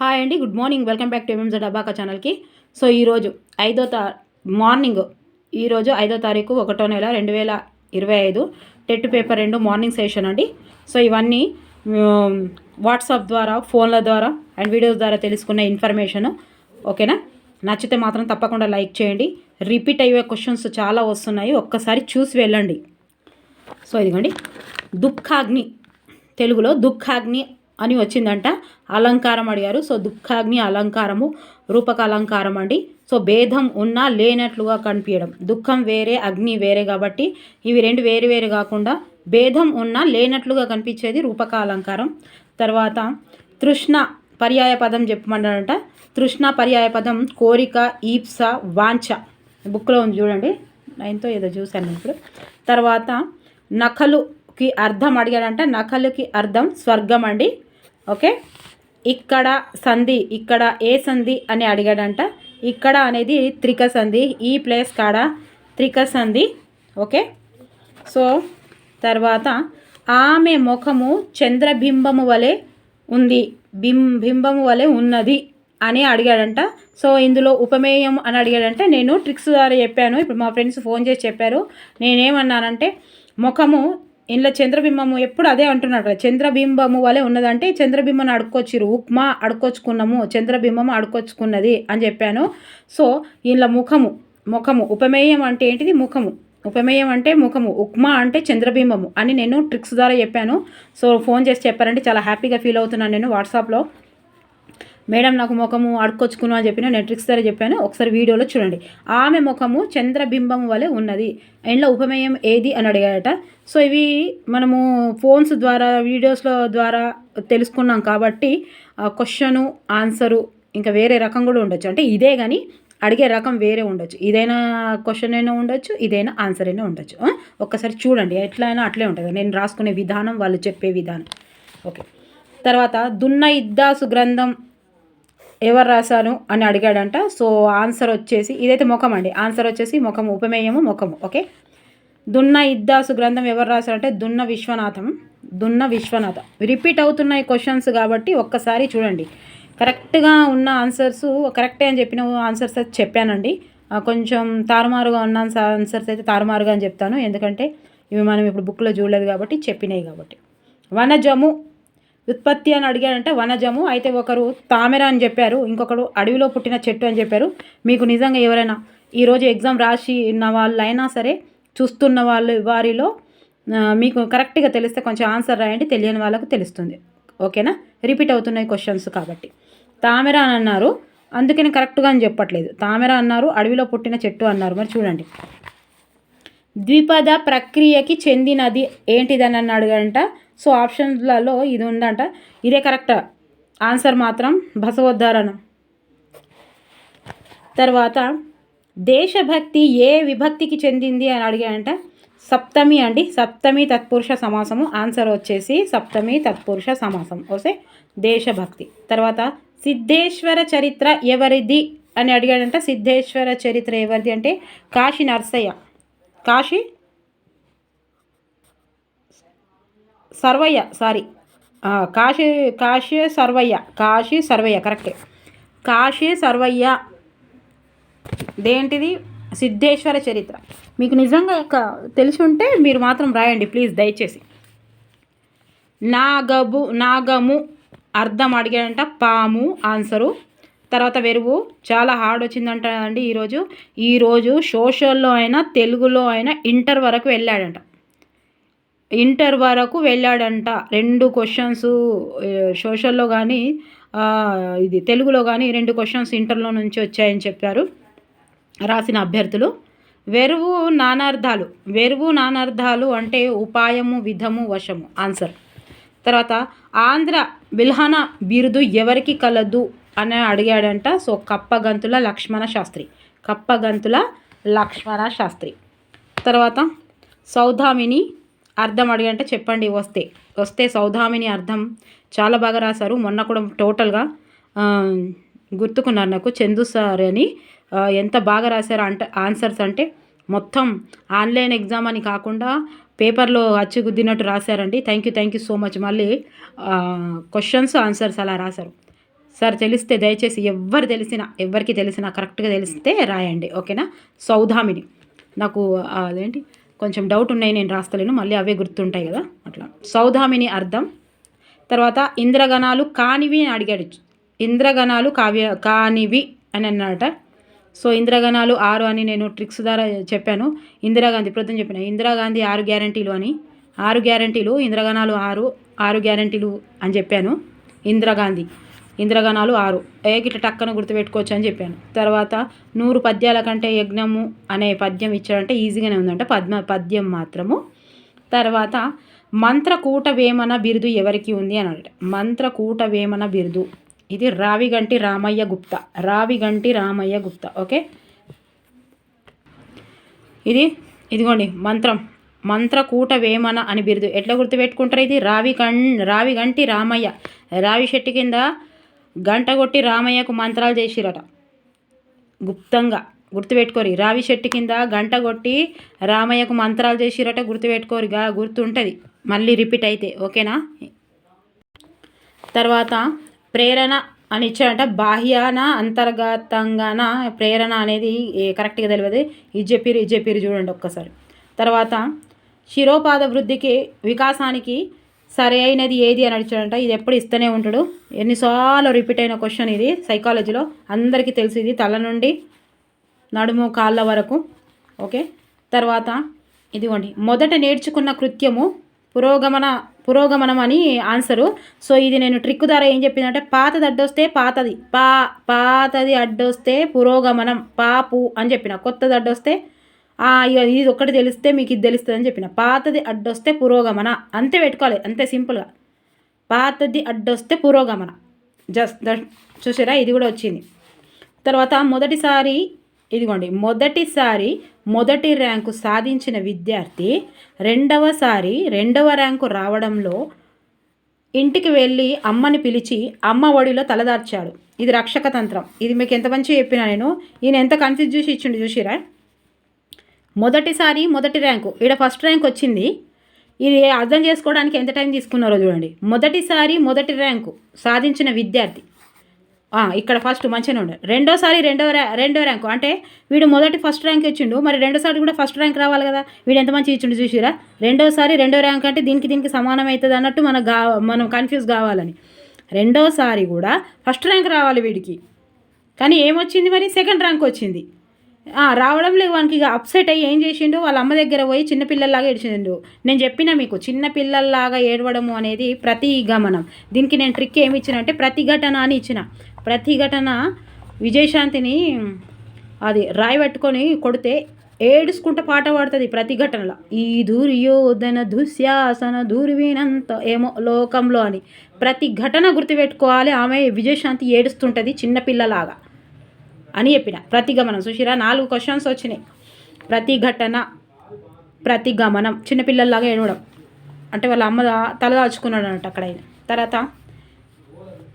Hi అండి good morning. Welcome back to MMZ డబ్బాకా ఛానల్కి. So ఈరోజు ఐదో తా మార్నింగ్. ఈరోజు ఐదో తారీఖు ఒకటో నెల రెండు వేల ఇరవై ఐదు. టెట్ పేపర్ రెండు మార్నింగ్ సెషన్ అండి. సో ఇవన్నీ వాట్సాప్ ద్వారా ఫోన్ల ద్వారా అండ్ వీడియోస్ ద్వారా తెలుసుకున్న ఇన్ఫర్మేషన్ ఓకేనా? నచ్చితే మాత్రం తప్పకుండా లైక్ చేయండి. రిపీట్ అయ్యే క్వశ్చన్స్ చాలా వస్తున్నాయి. ఒక్కసారి చూసి వెళ్ళండి. సో ఇదిగోండి. దుఃఖాగ్ని తెలుగులో దుఃఖాగ్ని అని వచ్చిందంట. అలంకారం అడిగారు. సో దుఃఖాగ్ని అలంకారము రూపక అలంకారం అండి. సో భేదం ఉన్నా లేనట్లుగా కనిపించడం. దుఃఖం వేరే అగ్ని వేరే కాబట్టి ఇవి రెండు వేరు వేరు కాకుండా భేదం ఉన్నా లేనట్లుగా కనిపించేది రూపక అలంకారం తర్వాత తృష్ణ పర్యాయ పదం చెప్పమంటారంట. తృష్ణ పర్యాయ పదం కోరిక ఈప్స వాంఛ. బుక్లో ఉంది చూడండి. నైన్తో ఏదో చూశాను ఇప్పుడు. తర్వాత నఖలుకి అర్థం అడిగాడంట. నఖలుకి అర్థం స్వర్గం అండి. ఓకే? ఇక్కడ సంధి ఇక్కడ ఏ సంధి అని అడిగాడంట. ఇక్కడ అనేది త్రిక సంధి ఈ ప్లేస్ కాడ త్రిక సంధి. ఓకే? సో తర్వాత ఆమె ముఖము చంద్రబింబము వలె ఉంది. బిం బింబము వలె ఉన్నది అని అడిగాడంట. సో ఇందులో ఉపమేయం అని అడిగాడంటే. నేను ట్రిక్స్ ద్వారా చెప్పాను. ఇప్పుడు మా ఫ్రెండ్స్ ఫోన్ చేసి చెప్పారు. నేనేమన్నానంటే ముఖము ఇంట్లో చంద్రబింబము ఎప్పుడు అదే అంటున్నాడు చంద్రబింబము వలె ఉన్నదంటే చంద్రబింబను అడుక్కొచ్చిరు ఉప్మా అడుక్కొచ్చుకున్నాము చంద్రబింబము అడుక్కొచ్చుకున్నది అని చెప్పాను. సో ఇంట్లో ముఖము ముఖము ఉపమేయం అంటే ఏంటిది? ముఖము. ఉపమేయం అంటే ముఖము ఉప్మా అంటే చంద్రబింబము అని నేను ట్రిక్స్ ద్వారా చెప్పాను. సో ఫోన్ చేసి చెప్పారంటే చాలా హ్యాపీగా ఫీల్ అవుతున్నాను నేను వాట్సాప్లో. మేడం నాకు ముఖము అడుక్కొచ్చుకును అని చెప్పిన నేను ట్రిక్స్ ద్వారా చెప్పాను. ఒకసారి వీడియోలో చూడండి. ఆమె ముఖము చంద్రబింబం వలె ఉన్నది. ఎండ్లో ఉపమేయం ఏది అని అడిగాడట సో ఇవి మనము ఫోన్స్ ద్వారా వీడియోస్ల ద్వారా తెలుసుకున్నాం కాబట్టి క్వశ్చను ఆన్సరు ఇంకా వేరే రకం కూడా ఉండొచ్చు. అంటే ఇదే కానీ అడిగే రకం వేరే ఉండొచ్చు. ఇదైనా క్వశ్చన్ అయినా ఉండొచ్చు ఇదైనా ఆన్సర్ అయినా ఉండొచ్చు. ఒక్కసారి చూడండి. ఎట్లా అయినా అట్లే ఉంటుంది. నేను రాసుకునే విధానం వాళ్ళు చెప్పే విధానం. ఓకే. తర్వాత దున్న ఇద్దాసు గ్రంథం ఎవరు రాశాను అని అడిగాడంట. సో ఆన్సర్ వచ్చేసి ఇదైతే ముఖం అండి. ఆన్సర్ వచ్చేసి ముఖము ఉపమేయము ముఖము ఓకే? దున్న ఇద్దాసు గ్రంథం ఎవరు రాశారంటే దున్న విశ్వనాథం. దున్న విశ్వనాథం. రిపీట్ అవుతున్నాయి క్వశ్చన్స్ కాబట్టి ఒక్కసారి చూడండి. కరెక్ట్గా ఉన్న ఆన్సర్స్ కరెక్టే అని చెప్పిన ఆన్సర్స్ అయితే చెప్పానండి. కొంచెం తారుమారుగా ఉన్న ఆన్సర్స్ అయితే తారుమారుగా అని చెప్తాను. ఎందుకంటే ఇవి మనం ఇప్పుడు బుక్లో చూడలేదు కాబట్టి చెప్పినాయి కాబట్టి. వనజము ఉత్పత్తి అని అడిగాడంటే వనజము. అయితే ఒకరు తామెర అని చెప్పారు. ఇంకొకరు అడవిలో పుట్టిన చెట్టు అని చెప్పారు. మీకు నిజంగా ఎవరైనా ఈరోజు ఎగ్జామ్ రాసి ఉన్న వాళ్ళు అయినా సరే చూస్తున్న వాళ్ళు వారిలో మీకు కరెక్ట్గా తెలిస్తే కొంచెం ఆన్సర్ రాయండి. తెలియని వాళ్ళకు తెలుస్తుంది. ఓకేనా? రిపీట్ అవుతున్నాయి క్వశ్చన్స్ కాబట్టి. తామెర అని అన్నారు. అందుకని కరెక్ట్గా అని చెప్పట్లేదు. తామెర అన్నారు అడవిలో పుట్టిన చెట్టు అన్నారు. మరి చూడండి. ద్విపద ప్రక్రియకి చెందినది ఏంటిదని అని సో ఆప్షన్లలో ఇది ఉందంట. ఇదే కరెక్ట్. ఆన్సర్ మాత్రం బసవోద్ధారణం. తర్వాత దేశభక్తి ఏ విభక్తికి చెందింది అని అడిగాయంట సప్తమి అండి. సప్తమి తత్పురుష సమాసము. ఆన్సర్ వచ్చేసి సప్తమి తత్పురుష సమాసం. ఓసే దేశభక్తి. తర్వాత సిద్ధేశ్వర చరిత్ర ఎవరిది అని అడిగాడంట. సిద్ధేశ్వర చరిత్ర ఎవరిది అంటే కాశీ నర్సయ్య. కాశీ సర్వయ్య సారీ. కాశీ కాశీ సర్వయ్య కాశీ సర్వయ్య కరెక్టే. కాశీ సర్వయ్య. దేంటిది సిద్ధేశ్వర చరిత్ర. మీకు నిజంగా తెలిసి ఉంటే మీరు మాత్రం రాయండి ప్లీజ్ దయచేసి. నాగబు నాగము అర్థం అడిగాడంట పాము ఆన్సరు. తర్వాత వెరువు చాలా హార్డ్ వచ్చిందంట అండి ఈరోజు. ఈరోజు సోషల్లో అయినా తెలుగులో అయినా ఇంటర్ వరకు వెళ్ళాడంట. ఇంటర్ వరకు వెళ్ళాడంట. రెండు క్వశ్చన్స్ సోషల్లో కానీ ఇది తెలుగులో కానీ రెండు క్వశ్చన్స్ ఇంటర్లో నుంచి వచ్చాయని చెప్పారు. రాసిన అభ్యర్థులు. వెరువు నానార్థాలు వెరువు నానార్థాలు అంటే ఉపాయము విధము వశము. ఆన్సర్ తర్వాత ఆంధ్ర బిల్హన బిరుదు ఎవరికి కలదు అని అడిగాడంట. సో కప్పగంతుల లక్ష్మణ శాస్త్రి. కప్పగంతుల లక్ష్మణ శాస్త్రి. తర్వాత సౌధామిని అర్థం అడిగంటే చెప్పండి వస్తే. వస్తే సౌధామిని అర్థం. చాలా బాగా రాశారు. మొన్న కూడా టోటల్గా గుర్తుకున్నారు నాకు చందు సార్ అని. ఎంత బాగా రాశారు అంటే ఆన్సర్స్ అంటే మొత్తం ఆన్లైన్ ఎగ్జామ్ అని కాకుండా పేపర్లో అచ్చు గుద్దినట్టు రాశారండి. Thank you thank you so much. మళ్ళీ క్వశ్చన్స్ ఆన్సర్స్ అలా రాశారు. సార్ తెలిస్తే దయచేసి ఎవ్వరు తెలిసినా ఎవరికి తెలిసినా కరెక్ట్గా తెలిస్తే రాయండి. ఓకేనా? సౌధామిని. నాకు అదేంటి? కొంచెం డౌట్ ఉన్నాయి నేను రాస్తలేను మళ్ళీ అవే గుర్తుంటాయి కదా అట్లా. సౌధామిని అర్థం. తర్వాత ఇంద్రగణాలు కానివి అని అడిగాడు. ఇంద్రగణాలు కావ్య కానివి అని అన్నట సో ఇందిరాగణాలు ఆరు అని నేను ట్రిక్స్ ద్వారా చెప్పాను. ఇందిరాగాంధీ ప్రొద్దున చెప్పిన ఇందిరాగాంధీ ఆరు గ్యారంటీలు అని. ఆరు గ్యారంటీలు ఇందిరాగణాలు ఆరు ఆరు గ్యారంటీలు అని చెప్పాను. ఇందిరాగాంధీ. ఇంద్రగణాలు ఆరు. ఏగిట్ల టక్కన గుర్తుపెట్టుకోవచ్చు అని చెప్పాను. తర్వాత నూరు పద్యాల కంటే యజ్ఞము అనే పద్యం ఇచ్చాడంటే ఈజీగానే ఉందంట. పద్మ పద్యం మాత్రము. తర్వాత మంత్రకూట వేమన బిరుదు ఎవరికి ఉంది అని అంట మంత్రకూట వేమన బిరుదు. ఇది రావిగంటి రామయ్య గుప్తా. రావిగంటి రామయ్య గుప్తా. ఓకే? ఇది ఇదిగోండి మంత్రం. మంత్రకూట వేమన అని బిరుదు. ఎట్లా గుర్తుపెట్టుకుంటారు ఇది? రావి కం రావిగంటి రామయ్య. రావి చెట్టు కింద గంట కొట్టి రామయ్యకు మంత్రాలు చేసిరట. గుప్తంగా గుర్తుపెట్టుకోరి రావి చెట్టు కింద గంట కొట్టి రామయ్యకు మంత్రాలు చేసిరట గుర్తుపెట్టుకోరిగా గుర్తుంటుంది. మళ్ళీ రిపీట్ అయితే ఓకేనా? తర్వాత ప్రేరణ అని ఇచ్చాడంట బాహ్యాన అంతర్గతంగాన ప్రేరణ అనేది కరెక్ట్గా తెలియదు. ఇది చెప్పిరు ఇది చెప్పిరు చూడండి ఒక్కసారి. తర్వాత శిరోపాద వృద్ధికి వికాసానికి సరి అయినది ఏది అని అడిచాడంట ఇది ఎప్పుడు ఇస్తూనే ఉంటాడు. ఎన్నిసార్లు రిపీట్ అయిన క్వశ్చన్ ఇది సైకాలజీలో అందరికీ తెలుసు ఇది తల నుండి నడుము కాళ్ళ వరకు. ఓకే తర్వాత ఇదిగోండి. మొదట నేర్చుకున్న కృత్యము పురోగమన పురోగమనం అని ఆన్సరు సో ఇది నేను ట్రిక్ ద్వారా ఏం చెప్పిందంటే పాతది అడ్డొస్తే పాతది. పా పాతది అడ్డొస్తే పురోగమనం పాపు అని చెప్పిన. కొత్తది అడ్డొస్తే ఇది ఒక్కటి తెలిస్తే మీకు ఇది తెలుస్తుంది అని చెప్పిన. పాతది అడ్డొస్తే పురోగమన. అంతే పెట్టుకోవాలి అంతే సింపుల్గా. పాతది అడ్డొస్తే పురోగమన. జస్ట్ చూసారా ఇది కూడా వచ్చింది. తర్వాత మొదటిసారి ఇదిగోండి మొదటిసారి మొదటి ర్యాంకు సాధించిన విద్యార్థి రెండవసారి రెండవ ర్యాంకు రావడంలో ఇంటికి వెళ్ళి అమ్మని పిలిచి అమ్మ ఒడిలో తలదార్చాడు. ఇది రక్షక తంత్రం. ఇది మీకు ఎంత మంచిగా చెప్పినా నేను. ఈయన ఎంత కన్ఫ్యూజ్ చూసి ఇచ్చిండు చూసిరా? మొదటిసారి మొదటి ర్యాంకు. ఈడ ఫస్ట్ ర్యాంక్ వచ్చింది. ఇది అర్థం చేసుకోవడానికి ఎంత టైం తీసుకున్నారో చూడండి. మొదటిసారి మొదటి ర్యాంకు సాధించిన విద్యార్థి. ఇక్కడ ఫస్ట్ మంచిగానే ఉండే. రెండోసారి రెండో ర్యా రెండో ర్యాంకు. అంటే వీడు మొదటి ఫస్ట్ ర్యాంక్ ఇచ్చిండు మరి రెండోసారి కూడా ఫస్ట్ ర్యాంక్ రావాలి కదా. వీడు ఎంత మంచి ఇచ్చిండు చూసిరా? రెండోసారి రెండో ర్యాంక్ అంటే దీనికి దీనికి సమానం అవుతుంది అన్నట్టు మనకు గా మనం కన్ఫ్యూజ్ కావాలని. రెండోసారి కూడా ఫస్ట్ ర్యాంక్ రావాలి వీడికి. కానీ ఏమొచ్చింది మరి? సెకండ్ ర్యాంక్ వచ్చింది. రావడం లేదు. వానికి ఇక అప్సెట్ అయ్యి ఏం చేసిండు? వాళ్ళ అమ్మ దగ్గర పోయి చిన్నపిల్లల్లాగా ఏడ్చిండు. నేను చెప్పిన మీకు చిన్నపిల్లల్లాగా ఏడవడము అనేది ప్రతి గమనం. దీనికి నేను ట్రిక్ ఏమి ఇచ్చిన అంటే ప్రతిఘటన అని ఇచ్చిన. ప్రతిఘటన విజయశాంతిని అది రాయి పట్టుకొని కొడితే ఏడుచుకుంటే పాట పాడుతుంది ప్రతిఘటనలో ఈ దుర్యోధన దుశ్యాసన దుర్వినంత ఏమో లోకంలో అని. ప్రతి ఘటన గుర్తుపెట్టుకోవాలి. ఆమె విజయశాంతి ఏడుస్తుంటుంది చిన్నపిల్లలాగా అని చెప్పిన. ప్రతిగమనం సుశీరా నాలుగు క్వశ్చన్స్ వచ్చినాయి. ప్రతిఘటన ప్రతిగమనం. చిన్నపిల్లల్లాగా ఏడవడం. అంటే వాళ్ళ అమ్మ తల దాచుకున్నాడు అనమాట అక్కడ ఆయన. తర్వాత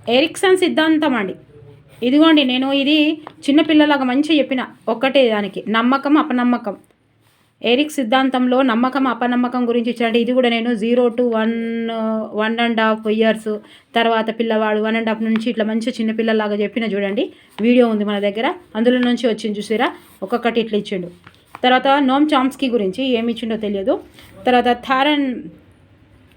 ఎరిక్సన్ సిద్ధాంతం అండి. ఇదిగోండి నేను ఇది చిన్నపిల్లలాగా మంచిగా చెప్పిన. ఒక్కటే దానికి. నమ్మకం అపనమ్మకం. ఎరిక్ సిద్ధాంతంలో నమ్మకం అపనమ్మకం గురించి ఇచ్చారంటే ఇది కూడా నేను zero to one one and half years తర్వాత పిల్లవాడు వన్ అండ్ హాఫ్ నుంచి ఇట్లా మంచి చిన్నపిల్లలాగా చెప్పిన చూడండి. వీడియో ఉంది మన దగ్గర. అందులో నుంచి వచ్చింది చూసారా? ఒక్కొక్కటి ఇట్లా ఇచ్చిండు. తర్వాత నోమ్ చామ్స్కీ గురించి ఏమి ఇచ్చిండో తెలియదు. తర్వాత థారన్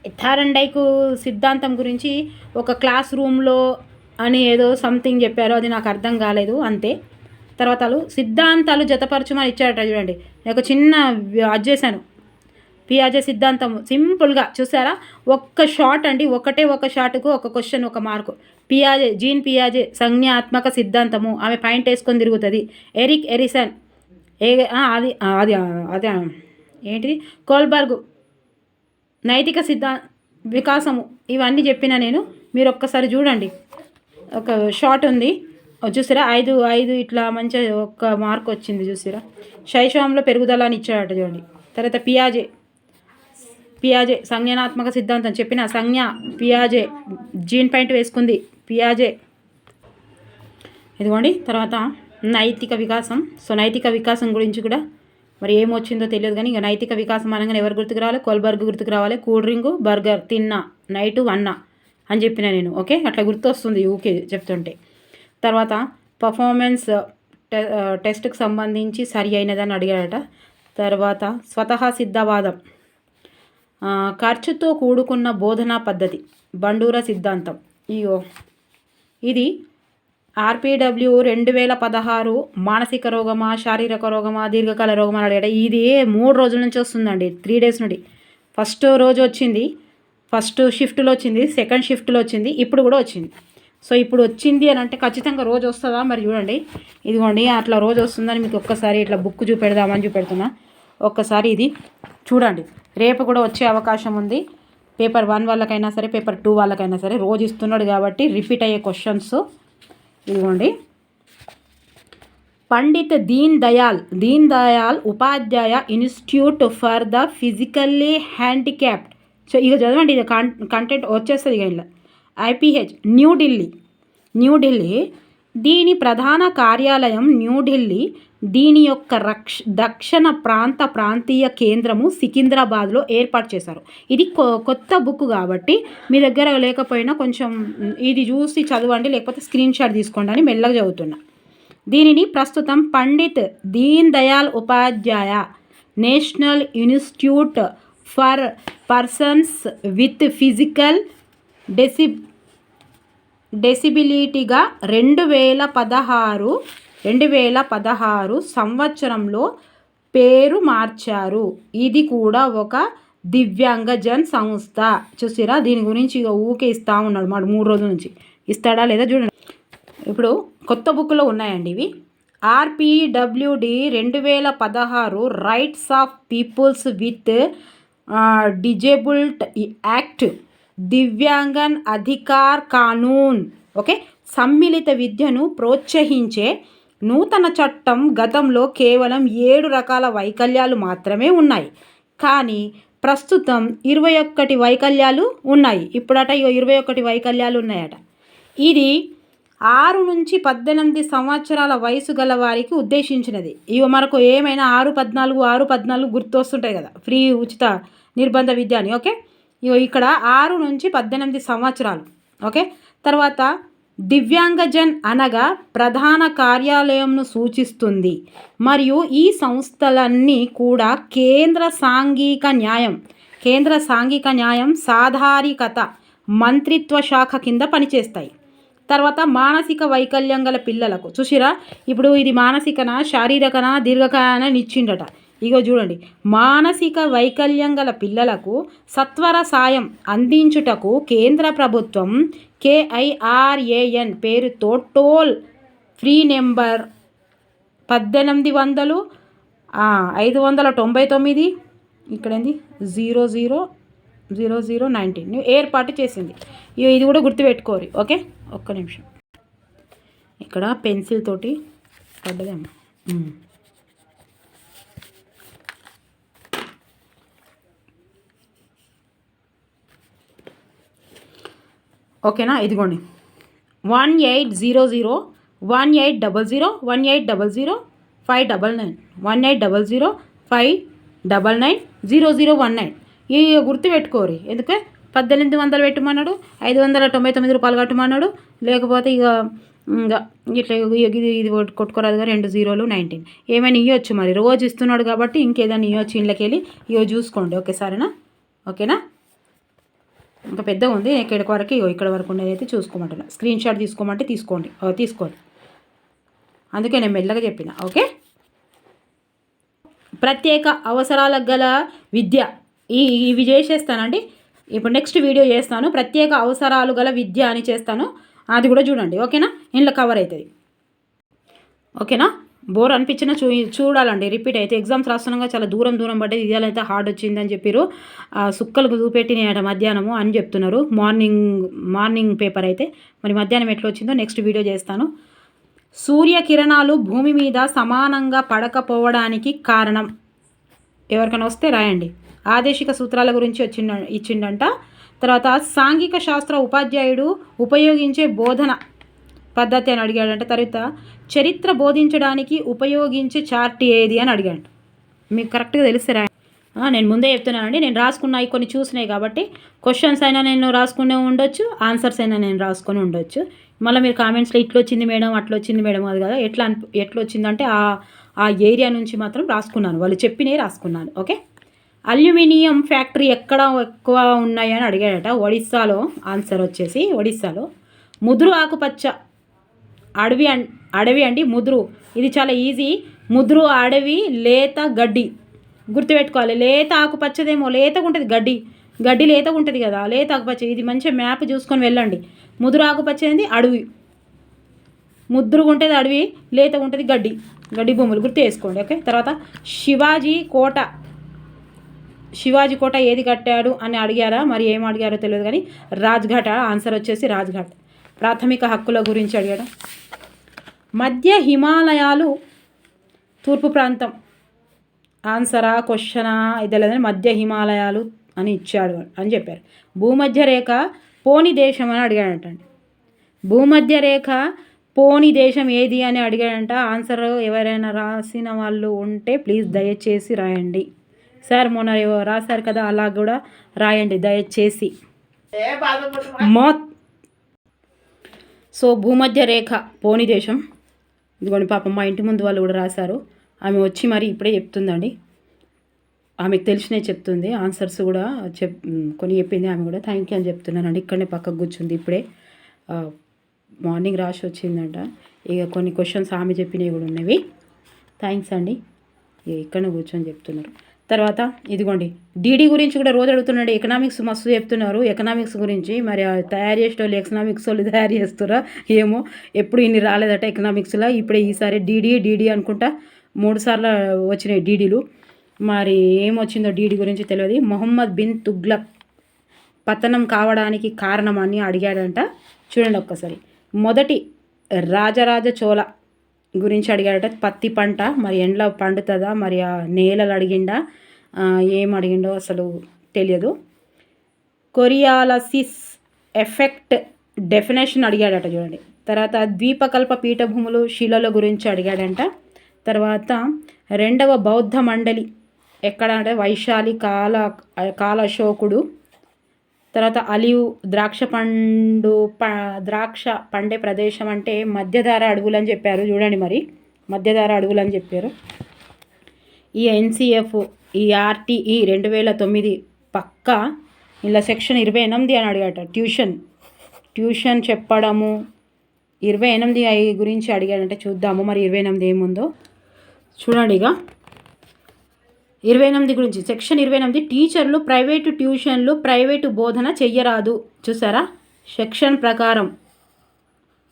థారండైకు సిద్ధాంతం గురించి ఒక క్లాస్ రూమ్లో అని ఏదో సంథింగ్ చెప్పారో అది నాకు అర్థం కాలేదు అంతే. తర్వాత సిద్ధాంతాలు జతపరచమని ఇచ్చారట చూడండి. నేను ఒక చిన్న అది చేశాను. పియాజే సిద్ధాంతము. సింపుల్గా చూసారా? ఒక్క షాట్ అండి. ఒకటే ఒక షాట్కు ఒక క్వశ్చన్ ఒక మార్కు పియాజే జీన్ పియాజే సంజ్ఞాత్మక సిద్ధాంతము. ఆమె పాయింట్ వేసుకొని తిరుగుతుంది. ఎరిక్ ఎరిసన్ ఏ అది అది అదే ఏంటిది? కోల్బర్గ్ నైతిక సిద్ధా వికాసము. ఇవన్నీ చెప్పిన నేను. మీరు ఒక్కసారి చూడండి. ఒక షార్ట్ ఉంది. చూసారా? ఐదు ఐదు ఇట్లా మంచిగా ఒక మార్క్ వచ్చింది చూసారా? శైశవంలో పెరుగుదల అని ఇచ్చాడట చూడండి. తర్వాత పియాజే. పియాజే సంజ్ఞానాత్మక సిద్ధాంతం చెప్పిన సంజ్ఞ పియాజే జీన్ పాయింట్ వేసుకుంది. పియాజే. ఇదిగోండి తర్వాత నైతిక వికాసం. సో నైతిక వికాసం గురించి కూడా మరి ఏమొచ్చిందో తెలియదు కానీ ఇక నైతిక వికాసం అనగానే ఎవరు గుర్తుకు రావాలి? కోల్బర్గ్ గుర్తుకు రావాలి. కూల్ డ్రింక్ బర్గర్ తిన్నా నైటు అన్న అని చెప్పిన నేను ఓకే? అట్లా గుర్తొస్తుంది ఊకే చెప్తుంటే. తర్వాత పర్ఫార్మెన్స్ టె- టెస్ట్కి సంబంధించి సరి అయినదని అడిగాడట. తర్వాత స్వతహా సిద్ధవాదం. ఖర్చుతో కూడుకున్న బోధనా పద్ధతి బండూర సిద్ధాంతం. ఇగో ఇది ఆర్పిడబ్ల్యూ రెండు వేల పదహారు మానసిక రోగమా శారీరక రోగమా దీర్ఘకాల రోగమా అని అడిగాడు ఇది మూడు రోజుల నుంచి వస్తుందండి త్రీ డేస్ నుండి. ఫస్ట్ రోజు వచ్చింది ఫస్ట్ షిఫ్ట్లో వచ్చింది సెకండ్ షిఫ్ట్లో వచ్చింది ఇప్పుడు కూడా వచ్చింది. సో ఇప్పుడు వచ్చింది అని అంటే ఖచ్చితంగా రోజు వస్తుందా? మరి చూడండి. ఇదిగోండి అట్లా రోజు వస్తుందని మీకు ఒక్కసారి ఇట్లా బుక్ చూపెడదామని చూపెడుతున్నా. ఒక్కసారి ఇది చూడండి. రేపు కూడా వచ్చే అవకాశం ఉంది. పేపర్ వన్ వాళ్ళకైనా సరే పేపర్ టూ వాళ్ళకైనా సరే రోజు ఇస్తున్నాడు కాబట్టి రిపీట్ అయ్యే క్వశ్చన్స్. ఇదిగోండి. Pandit Deen Dayal Deen Dayal Upadhyaya institute for the physically handicapped. So ఇక చదవండి ఇది కంటెంట్ వచ్చేస్తుంది ఇక ఇలా ఐపీహెచ్ న్యూఢిల్లీ న్యూఢిల్లీ దీని ప్రధాన కార్యాలయం న్యూఢిల్లీ దీని యొక్క రక్ష దక్షిణ ప్రాంత ప్రాంతీయ కేంద్రము సికింద్రాబాద్లో ఏర్పాటు చేశారు. ఇది కొ- కొత్త బుక్ కాబట్టి మీ దగ్గర లేకపోయినా కొంచెం ఇది చూసి చదవండి లేకపోతే స్క్రీన్ షాట్ తీసుకోండి అని మెల్లగా చదువుతున్నా. దీనిని ప్రస్తుతం Pandit Deen Dayal Upadhyaya national institute for persons with physical deci డెసిబిలిటీగా రెండు వేల పదహారు రెండు వేల పదహారు సంవత్సరంలో పేరు మార్చారు. ఇది కూడా ఒక దివ్యాంగజన్ సంస్థ. చూసిరా? దీని గురించి ఇక ఊకే ఇస్తా ఉన్నాడు మాడు మూడు రోజుల నుంచి. ఇస్తాడా లేదా చూడండి. ఇప్పుడు కొత్త బుక్లో ఉన్నాయండి ఇవి. ఆర్పిడబ్ల్యూడి రెండు వేల పదహారు rights of peoples with disabled act Divyangjan Adhikar Kanoon. Okay? సమ్మిళిత విద్యను ప్రోత్సహించే నూతన చట్టం గతంలో కేవలం ఏడు రకాల వైకల్యాలు మాత్రమే ఉన్నాయి. కానీ ప్రస్తుతం ఇరవై ఒక్కటి వైకల్యాలు ఉన్నాయి. ఇప్పుడట ఇగో ఇరవై ఒకటి వైకల్యాలు ఉన్నాయట. ఇది ఆరు నుంచి పద్దెనిమిది సంవత్సరాల వయసు గల వారికి ఉద్దేశించినది. ఇవి మనకు ఏమైనా ఆరు పద్నాలుగు ఆరు పద్నాలుగు గుర్తొస్తుంటాయి కదా. ఫ్రీ ఉచిత నిర్బంధ విద్య అని. ఓకే? ఇక్కడ ఆరు నుంచి పద్దెనిమిది సంవత్సరాలు. ఓకే? తర్వాత దివ్యాంగజన్ అనగా ప్రధాన కార్యాలయంను సూచిస్తుంది. మరియు ఈ సంస్థలన్నీ కూడా కేంద్ర సాంఘిక న్యాయం కేంద్ర సాంఘిక న్యాయం సాధారికత మంత్రిత్వ శాఖ కింద పనిచేస్తాయి. తర్వాత మానసిక వైకల్యం గల పిల్లలకు చూసిరా? ఇప్పుడు ఇది మానసికనా శారీరకనా దీర్ఘకాలన ఇచ్చిండట ఇగో చూడండి. మానసిక వైకల్యం గల పిల్లలకు సత్వర సాయం అందించుటకు కేంద్ర ప్రభుత్వం కేఐఆర్ఏఎన్ పేరుతో టోల్ ఫ్రీ నెంబర్ పద్దెనిమిది వందలు ఐదు వందల తొంభై తొమ్మిది ఇక్కడేంది? Zero zero zero zero nineteen. ఏర్పాటు చేసింది. ఇగో ఇది కూడా గుర్తుపెట్టుకోరు ఓకే? ఒక్క నిమిషం. ఇక్కడ పెన్సిల్ తోటి పడ్డదేమో. ఓకేనా? ఇదిగోండి. One eight zero zero one eight double zero one eight double zero five double nine one eight double zero five double nine zero zero one nine. ఈ గుర్తు పెట్టుకోరి. ఎందుకే? పద్దెనిమిది వందలు పెట్టమన్నాడు ఐదు వందల తొంభై తొమ్మిది రూపాయలు కట్టమన్నాడు లేకపోతే ఇక ఇంకా ఇట్లా ఇది ఇది కొట్టు- కొట్టుకోరాదుగా రెండు జీరోలు నైన్టీన్. ఏమైనా ఇవ్వచ్చు మరి. రోజు ఇస్తున్నాడు కాబట్టి ఇంకేదైనా ఇవ్వచ్చు ఇంట్లోకి వెళ్ళి ఇగో చూసుకోండి. ఓకే సరేనా? ఓకేనా? ఇంకా పెద్దగా ఉంది. ఇక్కడి వరకు ఇక్కడ వరకు ఉండేది అయితే చూసుకోమంటున్నా. స్క్రీన్ షాట్ తీసుకోమంటే తీసుకోండి. తీసుకోండి. అందుకే నేను మెల్లగా చెప్పిన ఓకే? ప్రత్యేక అవసరాలకు గల విద్య. ఈ ఇవి చేసేస్తానండి. ఇప్పుడు నెక్స్ట్ వీడియో చేస్తాను. ప్రత్యేక అవసరాలు గల విద్య అని చేస్తాను. అది కూడా చూడండి ఓకేనా? ఇంట్లో కవర్ అవుతుంది. ఓకేనా? బోర్ అనిపించినా చూ చూడాలండి. రిపీట్ అయితే ఎగ్జామ్స్ రాస్తున్నాగా చాలా దూరం దూరం పడ్డది. ఇదేలా అయితే హార్డ్ వచ్చిందని చెప్పారు. సుక్కలు చూపెట్టినాయట మధ్యాహ్నము అని చెప్తున్నారు. మార్నింగ్ మార్నింగ్ పేపర్ అయితే. మరి మధ్యాహ్నం ఎట్లా వచ్చిందో నెక్స్ట్ వీడియో చేస్తాను. సూర్యకిరణాలు భూమి మీద సమానంగా పడకపోవడానికి కారణం. ఎవరికైనా వస్తే రాయండి. ఆదేశిక సూత్రాల గురించి వచ్చిండ ఇచ్చిండంట. తర్వాత సాంఘిక శాస్త్ర ఉపాధ్యాయుడు ఉపయోగించే బోధన. పద్ధతి అని అడిగాడంట. తర్వాత చరిత్ర బోధించడానికి ఉపయోగించే చార్ట్ ఏది అని అడిగాడు మీకు కరెక్ట్గా తెలుస్తారా నేను ముందే చెప్తున్నానండి. నేను రాసుకున్నాయి కొన్ని చూసినాయి కాబట్టి క్వశ్చన్స్ అయినా నేను రాసుకునే ఉండొచ్చు ఆన్సర్స్ అయినా నేను రాసుకొని ఉండొచ్చు. మళ్ళీ మీరు కామెంట్స్లో ఇట్లా వచ్చింది మేడం అట్లా వచ్చింది మేడం అది కదా ఎట్లా ఎట్లా వచ్చిందంటే ఆ ఆ ఏరియా నుంచి మాత్రం రాసుకున్నాను. వాళ్ళు చెప్పినవి రాసుకున్నాను. ఓకే? అల్యూమినియం ఫ్యాక్టరీ ఎక్కడ ఎక్కువ ఉన్నాయని అడిగాడట. ఒడిస్సాలో ఆన్సర్ వచ్చేసి ఒడిస్సాలో. ముదురు ఆకుపచ్చ అడవి అడవి అండి ముదురు. ఇది చాలా ఈజీ. ముదురు అడవి లేత గడ్డి. గుర్తుపెట్టుకోవాలి. లేత ఆకుపచ్చదేమో లేతగా ఉంటుంది గడ్డి. గడ్డి లేతగా ఉంటుంది కదా లేత ఆకుపచ్చ. ఇది మంచిగా మ్యాప్ చూసుకొని వెళ్ళండి. ముదురు ఆకుపచ్చది అడవి. ముద్దురుగా ఉంటుంది అడవి లేతగా ఉంటుంది గడ్డి. గడ్డి భూములు గుర్తు చేసుకోండి ఓకే? తర్వాత శివాజీ కోట. శివాజీ కోట ఏది కట్టాడు అని అడిగారా? మరి ఏం అడిగారో తెలియదు కానీ రాజ్ఘాట్ ఆన్సర్ వచ్చేసి రాజ్ఘాట్. ప్రాథమిక హక్కుల గురించి అడిగాడు? మధ్య హిమాలయాలు తూర్పు ప్రాంతం. ఆన్సరా క్వశ్చనా ఇది లేదని మధ్య హిమాలయాలు అని ఇచ్చాడు అని చెప్పారు. భూమధ్య రేఖ పోని దేశం అని అడిగాడంటండి భూమధ్య రేఖ పోని దేశం ఏది అని అడిగాడంట. ఆన్సర్ ఎవరైనా రాసిన వాళ్ళు ఉంటే ప్లీజ్ దయచేసి రాయండి. సార్ మొన్న రాశారు కదా అలా కూడా రాయండి దయచేసి. మో సో భూమధ్య రేఖ పోని దేశం. ఇదిగోండి పాపం మా ఇంటి ముందు వాళ్ళు కూడా రాశారు. ఆమె వచ్చి మరి ఇప్పుడే చెప్తుందండి. ఆమెకు తెలిసినవి చెప్తుంది. ఆన్సర్స్ కూడా చెప్ కొన్ని చెప్పింది ఆమె కూడా. థ్యాంక్ యూ అని చెప్తున్నానండి. ఇక్కడనే పక్కకు కూర్చుంది ఇప్పుడే. మార్నింగ్ రాసి వచ్చిందంట. ఇక కొన్ని క్వశ్చన్స్ ఆమె చెప్పినవి కూడా ఉన్నవి. థ్యాంక్స్ అండి. ఇక ఇక్కడనే కూర్చొని చెప్తున్నారు. తర్వాత ఇదిగోండి. డీడీ గురించి కూడా రోజు అడుగుతున్నాడు. ఎకనామిక్స్ మస్తు చెప్తున్నారు. ఎకనామిక్స్ గురించి మరి తయారు చేసే వాళ్ళు ఎకనామిక్స్ వాళ్ళు తయారు చేస్తారా ఏమో. ఎప్పుడు ఇన్ని రాలేదట ఎకనామిక్స్లో ఇప్పుడే ఈసారి డీడీ డీడీ అనుకుంటా మూడు సార్లు వచ్చినాయి డీడీలు మరి ఏమొచ్చిందో డీడీ గురించి తెలియదు. మొహమ్మద్ బిన్ తుగ్లక్ పతనం కావడానికి కారణం అని అడిగాడంట. చూడండి ఒక్కసారి. మొదటి రాజరాజ చోళ గురించి అడిగాడట పత్తి పంట మరి ఎండ్ల పండుతుందా? మరి ఆ నేలలు అడిగిండా? ఏం అడిగిండో అసలు తెలియదు. కొరియాలసిస్ ఎఫెక్ట్ డెఫినేషన్ అడిగాడట చూడండి. తర్వాత ద్వీపకల్ప పీఠభూములు శిలల గురించి అడిగాడంట. తర్వాత రెండవ బౌద్ధ మండలి ఎక్కడ అంటే వైశాలి కాల కాలశోకుడు తర్వాత అలివ్ ద్రాక్ష పండు ప ద్రాక్ష పండే ప్రదేశం అంటే మధ్యధార అడవులు అని చెప్పారు. చూడండి మరి. మధ్యధార అడవులు అని చెప్పారు. ఈ ఎన్సిఎఫ్ ఈ ఆర్టీఈ రెండు వేల తొమ్మిది పక్క ఇలా సెక్షన్ ఇరవై ఎనిమిది అని అడిగాట. ట్యూషన్. ట్యూషన్ చెప్పడము ఇరవై ఎనిమిది అయి గురించి అడిగాడంటే. చూద్దాము మరి ఇరవై ఎనిమిది ఏముందో. చూడండి ఇక. ఇరవై ఎనిమిది గురించి. సెక్షన్ ఇరవై ఎనిమిది టీచర్లు ప్రైవేటు ట్యూషన్లు ప్రైవేటు బోధన చెయ్యరాదు. చూసారా? సెక్షన్ ప్రకారం.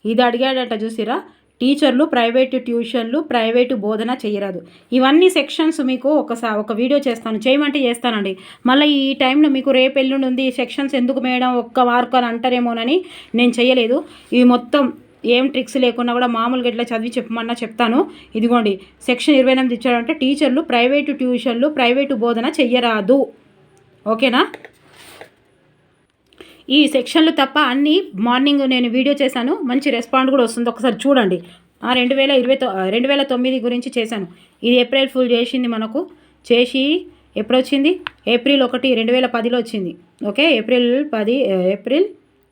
ఇది అడిగాడట చూసిరా? టీచర్లు ప్రైవేటు ట్యూషన్లు ప్రైవేటు బోధన చేయరాదు ఇవన్నీ సెక్షన్స్ మీకు ఒకసారి ఒక వీడియో చేస్తాను. చేయమంటే చేస్తానండి. మళ్ళీ ఈ టైంలో మీకు రేపు ఎల్లుండి ఉంది. ఈ సెక్షన్స్ ఎందుకు మేడం? ఒక్క మార్కు అని అంటారేమోనని నేను చేయలేదు ఇవి మొత్తం ఏం ట్రిక్స్ లేకున్నా కూడా మామూలుగా ఇట్లా చదివి చెప్పమన్నా చెప్తాను. ఇదిగోండి సెక్షన్ ఇరవై ఎనిమిది ఇచ్చాడంటే టీచర్లు ప్రైవేటు ట్యూషన్లు ప్రైవేటు బోధన చెయ్యరాదు. ఓకేనా? ఈ సెక్షన్లు తప్ప అన్నీ మార్నింగ్ నేను వీడియో చేశాను. మంచి రెస్పాండ్ కూడా వస్తుంది. ఒకసారి చూడండి. ఆ రెండు వేల ఇరవై తొ రెండు వేల తొమ్మిది గురించి చేశాను. ఇది ఏప్రిల్ ఫుల్ చేసింది మనకు. చేసి ఎప్పుడు వచ్చింది ఏప్రిల్ ఒకటి రెండు వేల పదిలో వచ్చింది. ఓకే ఏప్రిల్ పది ఏప్రిల్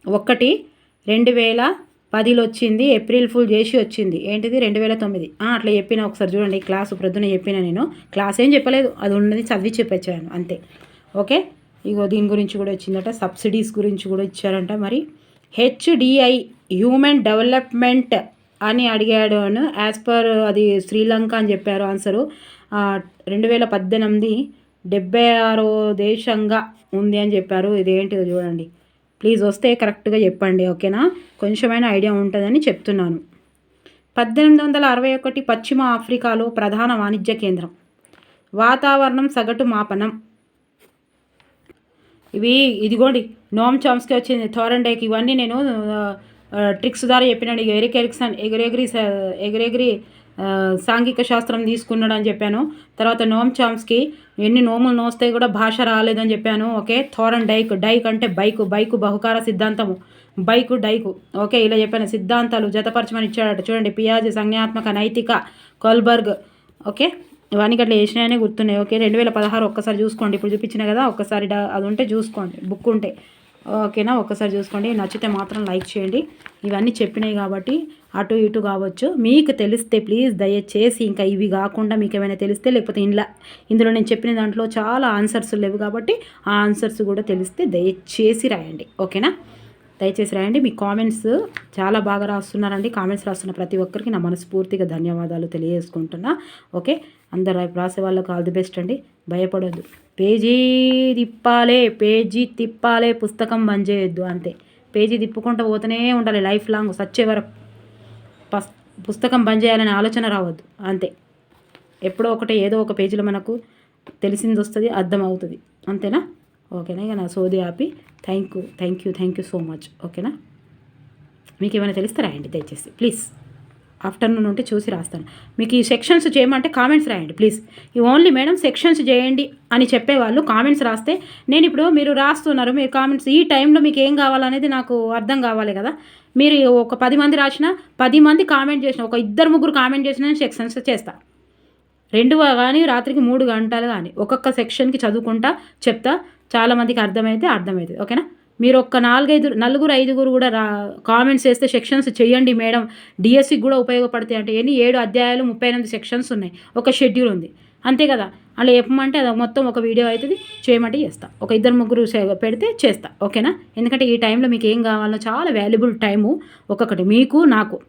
ఒకటి రెండు వేల పదిలో వచ్చింది ఏప్రిల్ ఫుల్ చేసి వచ్చింది. ఏంటిది? రెండు వేల తొమ్మిది అట్లా చెప్పిన ఒకసారి చూడండి. క్లాసు ప్రొద్దున చెప్పిన నేను. క్లాస్ ఏం చెప్పలేదు. అది ఉన్నది చదివి చెప్పొచ్చాను అంతే. ఓకే? ఇగో దీని గురించి కూడా వచ్చిందట. సబ్సిడీస్ గురించి కూడా ఇచ్చారంట. మరి హెచ్డిఐ హ్యూమన్ డెవలప్మెంట్ అని అడిగాడు అని యాజ్ పర్ అది శ్రీలంక అని చెప్పారు ఆన్సరు. రెండు వేల పద్దెనిమిది డెబ్బై ఆరో దేశంగా ఉంది అని చెప్పారు. ఇదేంటిదో చూడండి. ప్లీజ్ వస్తే కరెక్ట్గా చెప్పండి ఓకేనా? కొంచెమైనా ఐడియా ఉంటుందని చెప్తున్నాను. పద్దెనిమిది వందల అరవై ఒకటి పశ్చిమ ఆఫ్రికాలో ప్రధాన వాణిజ్య కేంద్రం. వాతావరణం సగటు మాపనం. ఇవి ఇదిగోండి నోమ్ చామ్స్కి వచ్చింది థోరండేకి ఇవన్నీ నేను ట్రిక్స్ ద్వారా చెప్పినాను. ఇక ఎరిక్ ఎరిక్సన్ ఎగిరెగిరి ఎగిరెగిరి సాంఘిక శాస్త్రం తీసుకున్నాడు అని చెప్పాను. తర్వాత నోమ్ చామ్స్కి ఎన్ని నోములు నోస్తే కూడా భాష రాలేదని చెప్పాను. ఓకే థోరన్ డైక్ డైక్ అంటే బైకు బైకు బహుకార సిద్ధాంతము. బైకు డైకు. ఓకే ఇలా చెప్పాను. సిద్ధాంతాలు జతపరచమని ఇచ్చాడట. చూడండి పియాజ్ సంజ్ఞాత్మక నైతిక కొల్బర్గ్. ఓకే ఇవన్నీ గట్ల వేసినాయనే గుర్తున్నాయి. ఓకే రెండు వేల పదహారు ఒక్కసారి చూసుకోండి. ఇప్పుడు చూపించిన కదా ఒక్కసారి అది ఉంటే చూసుకోండి. బుక్ ఉంటే. ఓకేనా? ఒక్కసారి చూసుకోండి. నచ్చితే మాత్రం లైక్ చేయండి. ఇవన్నీ చెప్పినాయి కాబట్టి అటు ఇటు కావచ్చు. మీకు తెలిస్తే ప్లీజ్ దయచేసి ఇంకా ఇవి కాకుండా మీకు ఏమైనా తెలిస్తే లేకపోతే ఇంట్లో ఇందులో నేను చెప్పిన దాంట్లో చాలా ఆన్సర్స్ లేవు కాబట్టి ఆ ఆన్సర్స్ కూడా తెలిస్తే దయచేసి రాయండి. ఓకేనా? దయచేసి రాయండి. మీ కామెంట్స్ చాలా బాగా రాస్తున్నారండి. కామెంట్స్ రాస్తున్న ప్రతి ఒక్కరికి నా మనస్ఫూర్తిగా ధన్యవాదాలు తెలియజేసుకుంటున్నా. ఓకే? అందరు రాసే వాళ్ళకు ఆల్ ది బెస్ట్ అండి. భయపడొద్దు. పేజీ తిప్పాలే పేజీ తిప్పాలే పుస్తకం బంద్ చేయొద్దు అంతే. పేజీ తిప్పుకుంటూ పోతూనే ఉండాలి లైఫ్ లాంగ్ సచ్చే వరకు. పస్ పుస్తకం బంద్ చేయాలనే ఆలోచన రావద్దు అంతే. ఎప్పుడో ఒకటి ఏదో ఒక పేజీలో మనకు తెలిసింది వస్తుంది అర్థం అవుతుంది అంతేనా? ఓకేనా? ఇక నా సోది ఆపి. Thank you thank you thank you so much. ఓకేనా? మీకు ఏమైనా తెలిస్తే రాయండి దయచేసి. ప్లీజ్. ఆఫ్టర్నూన్ ఉంటే చూసి రాస్తాను. మీకు ఈ సెక్షన్స్ చేయమంటే కామెంట్స్ రాయండి ప్లీజ్ ఈ ఓన్లీ మేడం సెక్షన్స్ చేయండి అని చెప్పేవాళ్ళు కామెంట్స్ రాస్తే నేను ఇప్పుడు మీరు రాస్తున్నారు మీరు కామెంట్స్ ఈ టైంలో మీకు ఏం కావాలనేది నాకు అర్థం కావాలి కదా. మీరు ఒక పది మంది రాసిన పది మంది కామెంట్ చేసిన ఒక ఇద్దరు ముగ్గురు కామెంట్ చేసిన సెక్షన్స్ చేస్తా. రెండు కానీ రాత్రికి మూడు గంటలు కానీ ఒక్కొక్క సెక్షన్కి చదువుకుంటా చెప్తా. చాలామందికి అర్థమైతే అర్థమవుతుంది ఓకేనా? మీరు ఒక్క నాలుగైదు నలుగురు ఐదుగురు కూడా రా కామెంట్స్ చేస్తే సెక్షన్స్ చేయండి మేడం. డిఎస్సికి కూడా ఉపయోగపడతాయి అంటే ఎన్ని? ఏడు అధ్యాయాలు ముప్పై ఎనిమిది సెక్షన్స్ ఉన్నాయి. ఒక షెడ్యూల్ ఉంది. అంతే కదా? అలా చెప్పమంటే అది మొత్తం ఒక వీడియో అవుతుంది చేయమంటే చేస్తా. ఒక ఇద్దరు ముగ్గురు పెడితే చేస్తా. ఓకేనా? ఎందుకంటే ఈ టైంలో మీకు ఏం కావాలో చాలా వాల్యుబుల్ టైము ఒక్కొక్కటి. మీకు నాకు.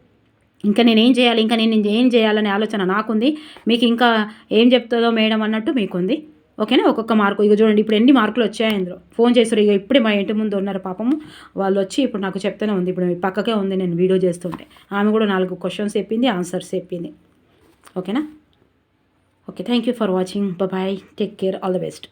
ఇంకా నేను ఏం చేయాలి? ఇంకా నేను ఏం చేయాలనే ఆలోచన నాకుంది. మీకు ఇంకా ఏం చెప్తుందో మేడం అన్నట్టు మీకుంది. ఓకేనా? ఒక్కొక్క మార్కు. ఇక చూడండి ఇప్పుడు ఎన్ని మార్కులు వచ్చాయి ఇందులో? ఫోన్ చేశారు ఇక ఇప్పుడే మా ఇంటి ముందు ఉన్నారు పాపము. వాళ్ళు వచ్చి ఇప్పుడు నాకు చెప్తూనే ఉంది. ఇప్పుడు పక్కకే ఉంది నేను వీడియో చేస్తుంటే. ఆమె కూడా నాలుగు క్వశ్చన్స్ చెప్పింది ఆన్సర్స్ చెప్పింది. ఓకేనా? Okay thank you for watching bye take care all the best